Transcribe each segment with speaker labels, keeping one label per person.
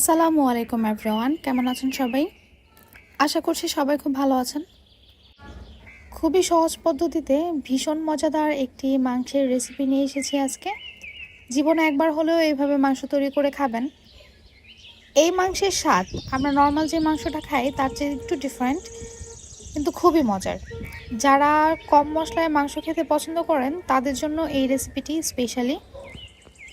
Speaker 1: আসসালামু আলাইকুম এভরিওয়ান কেমন আছেন সবাই? আশা করছি সবাই খুব ভালো আছেন। খুবই সহজ পদ্ধতিতে ভীষণ মজাদার একটি মাংসের রেসিপি নিয়ে এসেছি আজকে। জীবনে একবার হলেও এইভাবে মাংস তৈরি করে খাবেন। এই মাংসের স্বাদ, আমরা নর্মাল যে মাংসটা খাই, তার চেয়ে একটু ডিফারেন্ট কিন্তু খুবই মজার। যারা কম মশলায় মাংস খেতে পছন্দ করেন, তাদের জন্য এই রেসিপিটি স্পেশালি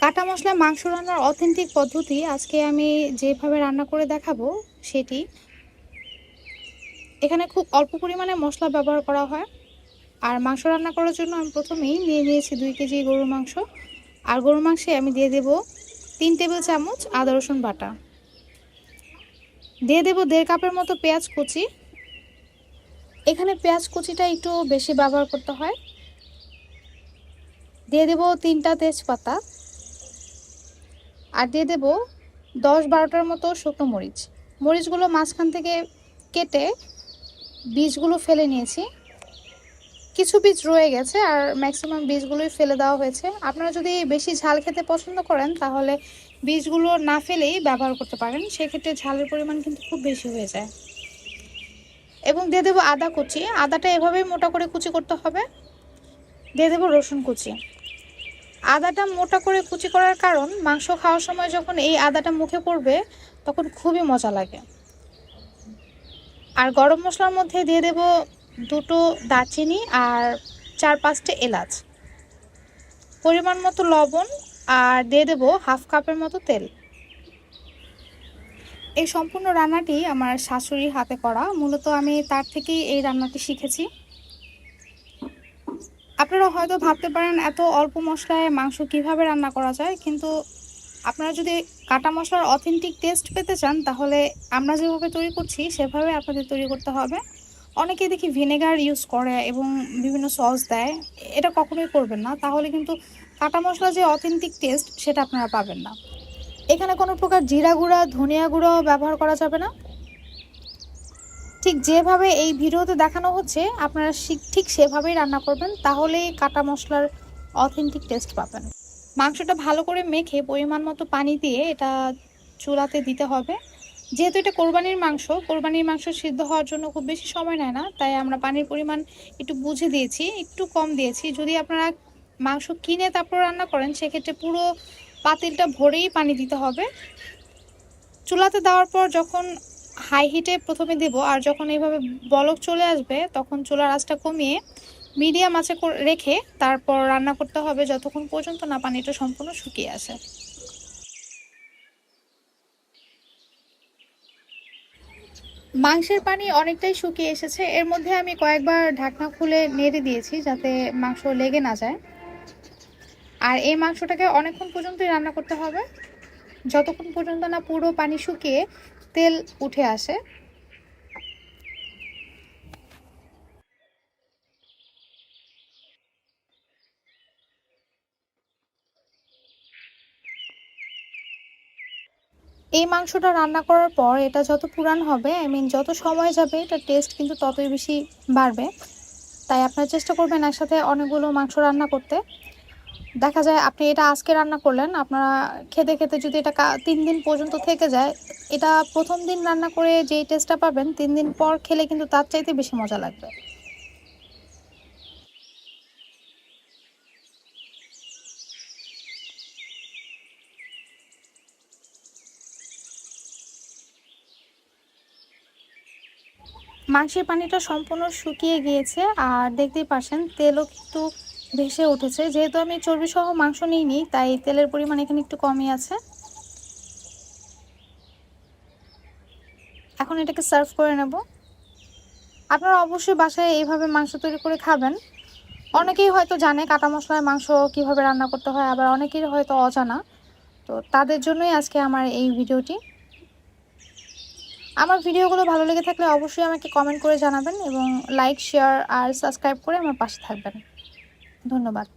Speaker 1: কাটা মশলা মাংস রান্নার অথেন্টিক পদ্ধতি আজকে আমি যেভাবে রান্না করে দেখাবো সেটি। এখানে খুব অল্প পরিমাণে মশলা ব্যবহার করা হয়। আর মাংস রান্না করার জন্য আমি প্রথমেই নিয়ে নিয়েছি দুই কেজি গরুর মাংস। আর গরুর মাংসে আমি দিয়ে দেব তিন টেবিল চামচ আদা রসুন বাটা। দিয়ে দেব দেড় কাপের মতো পেঁয়াজ কুচি। এখানে পেঁয়াজ কুচিটা একটু বেশি ব্যবহার করতে হয়। দিয়ে দেব তিনটা তেজপাতা। আর দিয়ে দেবো দশ বারোটার মতো শুকনো মরিচ। মরিচগুলো মাঝখান থেকে কেটে বীজগুলো ফেলে নিয়েছি। কিছু বীজ রয়ে গেছে আর ম্যাক্সিমাম বীজগুলোই ফেলে দেওয়া হয়েছে। আপনারা যদি বেশি ঝাল খেতে পছন্দ করেন, তাহলে বীজগুলো না ফেলেই ব্যবহার করতে পারেন। সেক্ষেত্রে ঝালের পরিমাণ কিন্তু খুব বেশি হয়ে যায়। এবং দিয়ে দেবো আদা কুচি। আদাটা এভাবেই মোটা করে কুচি করতে হবে। দিয়ে দেবো রসুন কুচি। আদাটা মোটা করে কুচি করার কারণ মাংস খাওয়ার সময় যখন এই আদাটা মুখে পড়বে, তখন খুবই মজা লাগে। আর গরম মশলার মধ্যে দিয়ে দেব দুটো দারচিনি আর চার পাঁচটা এলাচ। পরিমাণ মতো লবণ আর দিয়ে দেব হাফ কাপের মতো তেল। এই সম্পূর্ণ রান্নাটি আমার শাশুড়ির হাতে করা। মূলত আমি তার থেকেই এই রান্নাটি শিখেছি। আপনারা হয়তো ভাবতে পারেন এত অল্প মশলায় মাংস কীভাবে রান্না করা যায়, কিন্তু আপনারা যদি কাটা মশলার অথেন্টিক টেস্ট পেতে চান, তাহলে আমরা যেভাবে তৈরি করছি, সেভাবে আপনাদের তৈরি করতে হবে। অনেকে দেখি ভিনেগার ইউজ করে এবং বিভিন্ন সস দেয়, এটা কখনোই করবেন না। তাহলে কিন্তু কাটা মশলা যে অথেন্টিক টেস্ট সেটা আপনারা পাবেন না। এখানে কোনো প্রকার জিরা গুঁড়া, ধনিয়া গুঁড়াও ব্যবহার করা যাবে না। ঠিক যেভাবে এই ভিডিওতে দেখানো হচ্ছে, আপনারা ঠিক সেভাবেই রান্না করবেন, তাহলেই কাটা মশলার অথেন্টিক টেস্ট পাবেন। মাংসটা ভালো করে মেখে পরিমাণ মতো পানি দিয়ে এটা চুলাতে দিতে হবে। যেহেতু এটা কোরবানির মাংস কোরবানির মাংস সিদ্ধ হওয়ার জন্য খুব বেশি সময় নেয় না, তাই আমরা পানির পরিমাণ একটু বুঝে দিয়েছি, একটু কম দিয়েছি। যদি আপনারা মাংস কিনে তারপর রান্না করেন, সেক্ষেত্রে পুরো পাতিলটা ভরেই পানি দিতে হবে। চুলাতে দেওয়ার পর যখন হাই হিটে প্রথমে দেব, আর যখন এইভাবে বলক চলে আসবে, তখন চুলার আঁচটা কমিয়ে মিডিয়াম আঁচে রেখে তারপর রান্না করতে হবে যতক্ষণ পর্যন্ত না পানিটা সম্পূর্ণ শুকিয়ে আসে। মাংসের পানি অনেকটাই শুকিয়ে এসেছে। এর মধ্যে আমি কয়েকবার ঢাকনা খুলে নেড়ে দিয়েছি যাতে মাংস লেগে না যায়। আর এই মাংসটাকে অনেকক্ষণ পর্যন্তই রান্না করতে হবে। যতক্ষণ পর্যন্ত না পুরো পানি শুকিয়ে তেল উঠে আসে। এই মাংসটা রান্না করার পর এটা যত পুরান হবে আই মিন যত সময় যাবে এটা টেস্ট কিন্তু ততই বেশি বাড়বে। তাই আপনারা চেষ্টা করবেন একসাথে অনেকগুলো মাংস রান্না করতে। দেখা যায় আপনি এটা আজকে রান্না করলেন, আপনারা খেতে খেতে যদি এটা তিন দিন পর্যন্ত থেকে যায়, এটা প্রথম দিন রান্না করে যেই টেস্টটা পাবেন, তিন দিন পর খেলে কিন্তু তার চাইতে বেশি মজা লাগবে। মাংসের পানিটা সম্পূর্ণ শুকিয়ে গিয়েছে, আর দেখতেই পাচ্ছেন তেলও কিন্তু ভেসে উঠেছে। যেহেতু আমি চর্বি সহ মাংস নিইনি, তাই তেলের পরিমাণ এখানে একটু কমই আছে। এখন এটাকে সার্ভ করে নেব। আপনারা অবশ্যই বাসায় এইভাবে মাংস তৈরি করে খাবেন। অনেকেই হয়তো জানে কাটা মশলায় মাংস কীভাবে রান্না করতে হয়, আবার অনেকেই হয়তো অজানা। তো তাদের জন্যই আজকে আমার এই ভিডিওটি। আমার ভিডিওগুলো ভালো লেগে থাকলে অবশ্যই আমাকে কমেন্ট করে জানাবেন এবং লাইক, শেয়ার আর সাবস্ক্রাইব করে আমার পাশে থাকবেন। ধন্যবাদ।